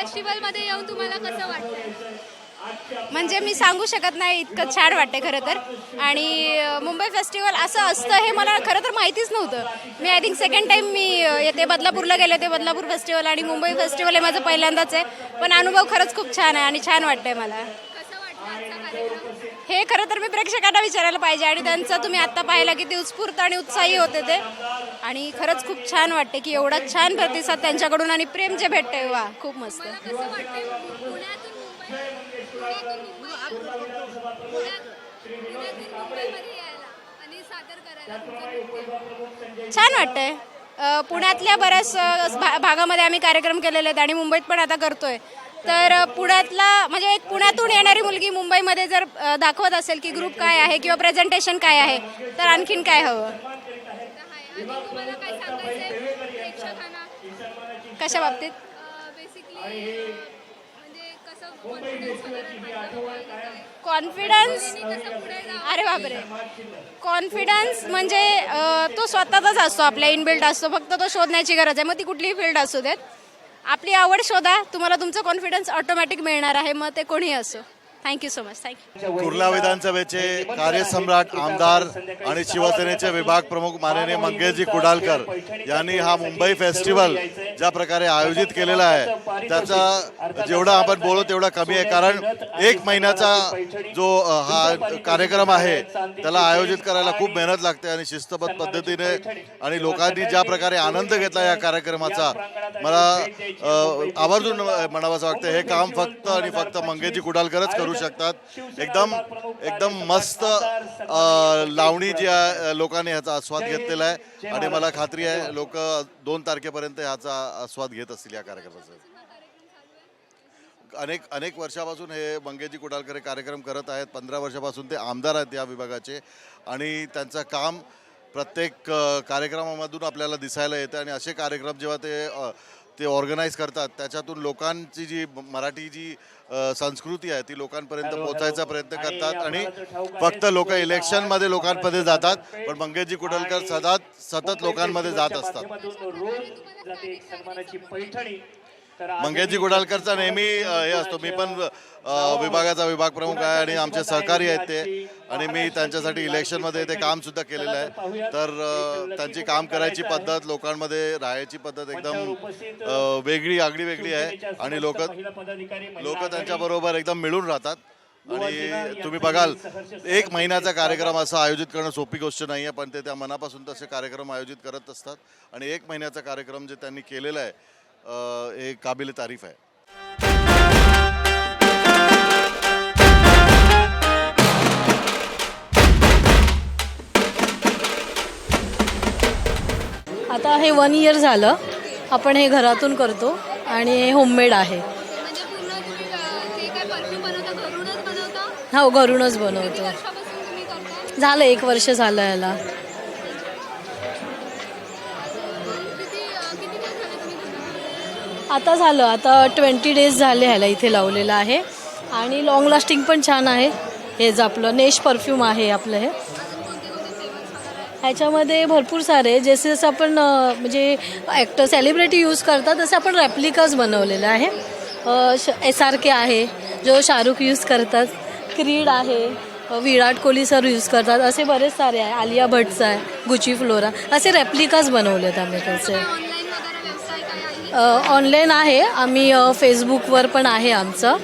फेस्टिवलमध्ये येऊन तुम्हाला कसं वाटतं म्हणजे मी सांगू शकत नाही इतकं छान वाटते खरं तर. आणि मुंबई फेस्टिवल असं असतं हे मला खरं तर माहितीच नव्हतं. मी आय थिंक सेकंड टाईम मी येते बदलापूरला गेले होते बदलापूर फेस्टिवल आणि मुंबई फेस्टिवल हे माझं पहिल्यांदाच आहे. पण अनुभव खरंच खूप छान आहे आणि छान वाटतंय मला कसं वाटतं आजचा कार्यक्रम हे खरं तर मी प्रेक्षकांना विचारायला पाहिजे आणि त्यांचं तुम्ही आत्ता पाहिलं किती उत्स्फूर्त आणि उत्साही होते ते. आणि खरंच खूप छान वाटते की एवढा छान प्रतिसाद त्यांच्याकडून आणि प्रेम जे भेटतंय वा खूप मस्त. छान वाटतंय. पुण्यातल्या बऱ्याच भा- भागामध्ये आम्ही कार्यक्रम केलेले आहेत आणि मुंबईत पण आता करतोय. तर पुण्यातला म्हणजे एक पुण्यातून येणारी मुलगी मुंबईमध्ये जर दाखवत असेल की ग्रुप काय आहे किंवा प्रेझेंटेशन काय आहे तर आणखीन काय हवं? कशा बाबतीत? कॉन्फिडन्स अरे बापरे. कॉन्फिडन्स म्हणजे तो स्वतःचाच असतो आपल्या इनबिल्ट असतो फक्त तो शोधण्याची गरज आहे. मग ती कुठलीही फील्ड असू देत. आपली आवड शोधा. तुम्हाला तुमचं कॉन्फिडन्स ऑटोमॅटिक मिळणार आहे. मग ते कोणी असो. Thank you so much thank you Kurla विधानसभेचे कार्यसम्राट आमदार आणि शिवसेनेचे विभाग प्रमुख माननीय मंगेशजी कुडालकर यांनी हा मुंबई फेस्टिवल ज्या प्रकारे आयोजित केलेला आहे त्याचा जेवढा आपण बोलू तेवढा कमी आहे. कारण एक महिन्याचा जो हा कार्यक्रम आहे त्याला आयोजित करायला खूप मेहनत लागते आणि शिस्तबद्ध पद्धतीने आणि लोकांनी ज्या प्रकारे आनंद घेतला या कार्यक्रमाचा मला आवर्जून आवर्जून म्हणावंसं वाटतं हे काम फक्त आणि फक्त मंगेशजी कुडालकरच करू शकतात. एकदम एकदम मस्त लावणी जी आहे लोकांनी ह्याचा आस्वाद घेतलेला आहे. आणि मला खात्री आहे लोक दोन तारखेपर्यंत ह्याचा आस्वाद घेत असतील या कार्यक्रमाचा. अनेक अनेक वर्षापासून हे मंगेशजी कुडालकर हे कार्यक्रम करत आहेत. पंधरा वर्षापासून ते आमदार आहेत या विभागाचे. आणि त्यांचं काम प्रत्येक कार्यक्रमामधून आपल्याला दिसायला येतं. आणि असे कार्यक्रम जेव्हा ते ते ऑर्गनाईज करतात त्याच्यातून लोकांची जी मराठी जी संस्कृती आहे ती लोकांपर्यंत पोहोचायचा प्रयत्न करतात आणि फक्त लोक इलेक्शनमध्ये लोकांमध्ये जातात पण मंगेशजी कुडलकर सदा सतत लोकांमध्ये जात असतात. मंगेशजी कुडालकरचा नेहमी हे असतो. मी पण विभागाचा विभाग प्रमुख आहे आणि आमचे सहकारी आहेत ते. आणि मी त्यांच्यासाठी इलेक्शनमध्ये ते काम सुद्धा केलेलं आहे. तर त्यांची काम करायची पद्धत लोकांमध्ये राहायची पद्धत एकदम वेगळी आगळी वेगळी आहे. आणि लोक लोक त्यांच्याबरोबर एकदम मिळून राहतात. आणि तुम्ही बघाल एक महिन्याचा कार्यक्रम असा आयोजित करणं सोपी गोष्ट नाही आहे पण ते त्या मनापासून तसे कार्यक्रम आयोजित करत असतात. आणि एक महिन्याचा कार्यक्रम जे त्यांनी केलेला आहे हे काबिल तारीफ आहे. आता हे वन इयर झालं. आपण हे घरातून करतो आणि हे होममेड आहे. म्हणजे पूर्ण तुम्ही अ, जे काय परफ्यूम बनवता घरूनच बनवता? हो घरूनच बनवतो. वर्षापासून तुम्ही करता झालं एक वर्ष झालं याला. आता झालं आता ट्वेंटी डेज झाले ह्याला इथे लावलेलं आहे. आणि लॉंग लास्टिंग पण छान आहे. हेच आपलं नेश परफ्यूम आहे आपलं हे. ह्याच्यामध्ये भरपूर सारे जसे जसं आपण म्हणजे ॲक्टर सेलिब्रिटी यूज करतात तसे आपण रॅप्लिकाज बनवलेलं आहे. एस आर के आहे जो शाहरुख यूज करतात. क्रीड आहे विराट कोहली सर यूज करतात. असे बरेच सारे आहे. आलिया भट्टचा आहे गुची फ्लोरा. असे रेप्लिकाच बनवलेत आम्ही त्याचे. ऑनलाईन आहे. आम्ही फेसबुकवर पण आहे आमचं.